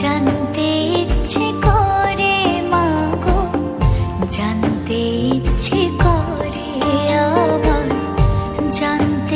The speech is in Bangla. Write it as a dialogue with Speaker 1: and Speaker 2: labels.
Speaker 1: জানতে ইচ্ছে